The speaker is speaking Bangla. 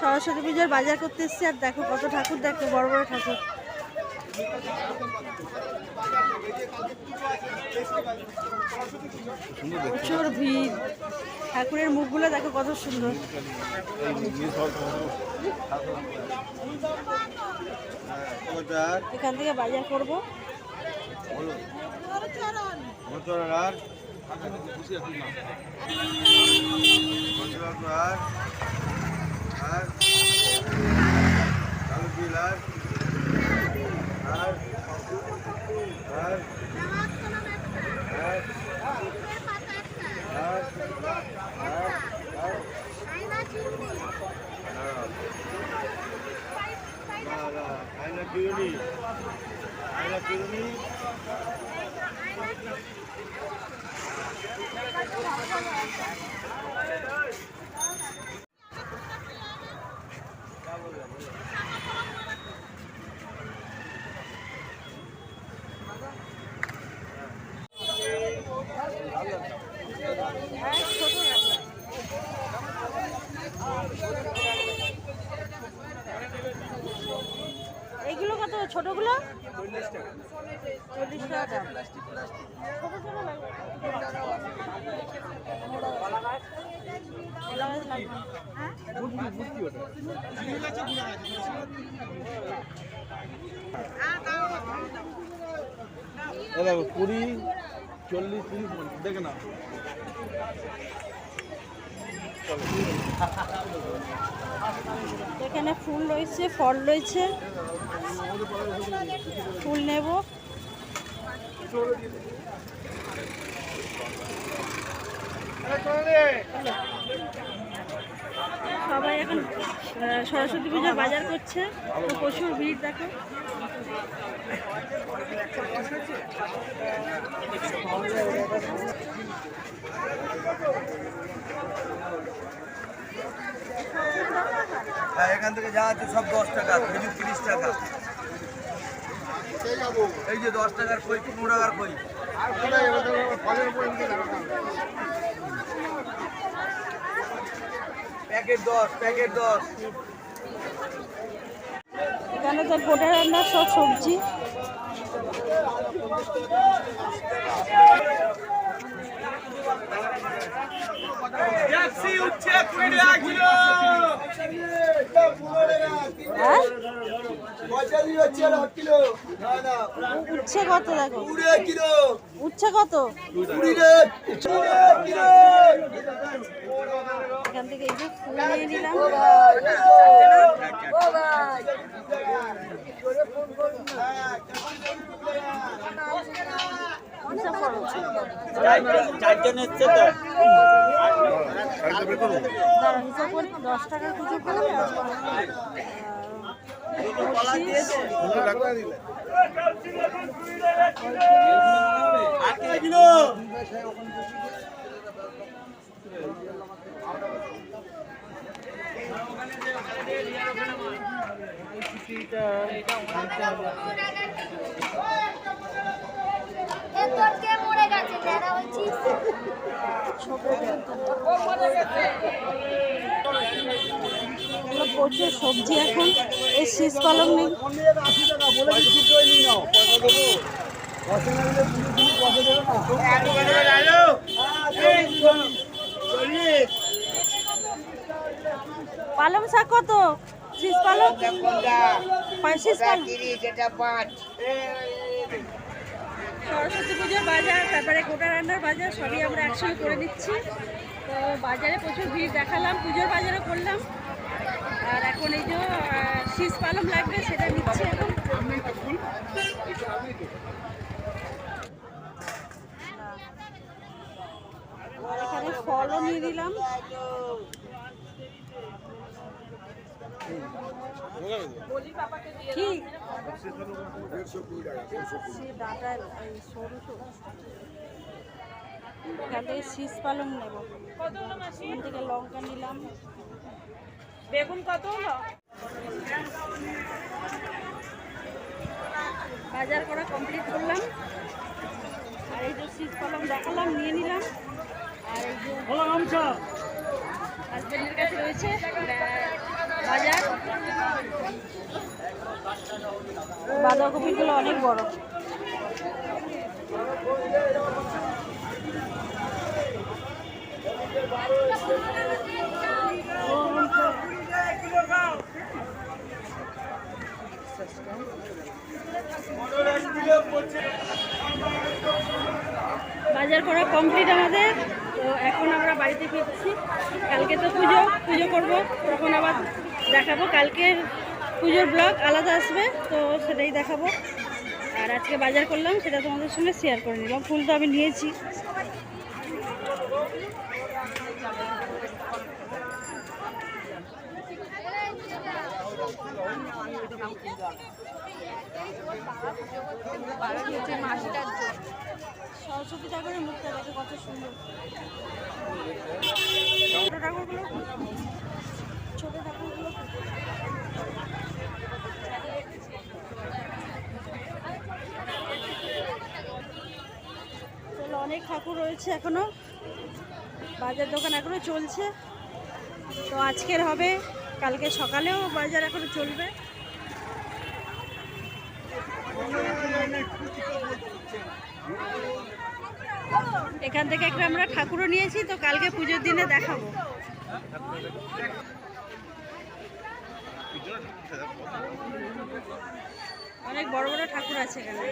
সরস্বতী পুজোর বাজার করতে এসছি, আর দেখো কত ঠাকুর, দেখো বড় বড় ঠাকুর। প্রচুর ভিড়। ঠাকুরের মুখগুলো দেখো কত সুন্দর। এখান থেকে বাজার করব। আর কালো বিল আর আর আর আয়না কিরুনি আয়না কিরুনি এইগুলো কত ছোটগুলো চল্লিশ টাকা দাম। ছোট ছোট লাগবে। এলাচ লাগবে। হ্যাঁ? এ দেখো কুড়ি চল্লিশ তিরিশ দেখে না এখানে ফুল রয়েছে, ফল রয়েছে। ফুল নেব। সবাই এখন সরস্বতী পূজার বাজার করছে। প্রচুর ভিড়, দেখো। এখান থেকে যা আছে সব দশ টাকা খেজুর তিরিশ টাকা। এই যে দশ টাকার কই পনেরো টাকার কই প্যাকেট দশ প্যাকেট দশ। তো সব সবজি। উচ্ছে কত দেখো? উচ্ছে কত? এখান থেকে এই যে ফুল নিয়ে নিলাম হিসাব করো। দাঁড়াও, দশ করলে প্রচুর সবজি এখন। এই শীষ পালং নেই। পালং শাক কত? শীষ পালং? পাঁচ শীষ পালং? সরস্বতী পুজোর বাজার, তারপরে গোটা রান্নার বাজার, সবই আমরা একসঙ্গে করে দিচ্ছি তো বাজারে প্রচুর ভিড় দেখালাম, পুজোর বাজারও করলাম। আর এখন এই যে শীষ পালং লাগবে, সেটা নিচ্ছি এখন ফলও নিয়ে নিলাম। কি সে সরু সরু এখান থেকে শীষ পালং নেব এখান থেকে লঙ্কা নিলাম বেগুন কত হলো বাজার করা কমপ্লিট করলাম। আর এই যে শীষ পালং দেখালাম নিয়ে নিলাম। আর এই যে হাজবেন্ডের কাছে রয়েছে। বাঁধাকপিগুলো অনেক বড়। বাজার করা কমপ্লিট আমাদের। তো এখন আমরা বাড়িতে ফিরছি। কালকে তো পুজো পুজো করব। তখন আবার দেখাবো। কালকের পুজোর ব্লগ আলাদা আসবে, তো সেটাই দেখাবো। আর আজকে বাজার করলাম, সেটা তোমাদের সঙ্গে শেয়ার করে নিলাম। ফুল তো আমি নিয়েছি। সরস্বতী ঠাকুরের মুখটা দেখে কত সুন্দর। ঠাকুরগুলো ছোট ঠাকুরগুলো ঠাকুর রয়েছে এখনও। বাজার দোকান এখনও চলছে। তো আজকের হবে, কালকে সকালেও বাজার এখনও চলবে। এখান থেকে একটা আমরা ঠাকুরও নিয়েছি, তো কালকে পুজোর দিনে দেখাবো। অনেক বড় বড় ঠাকুর আছে এখানে।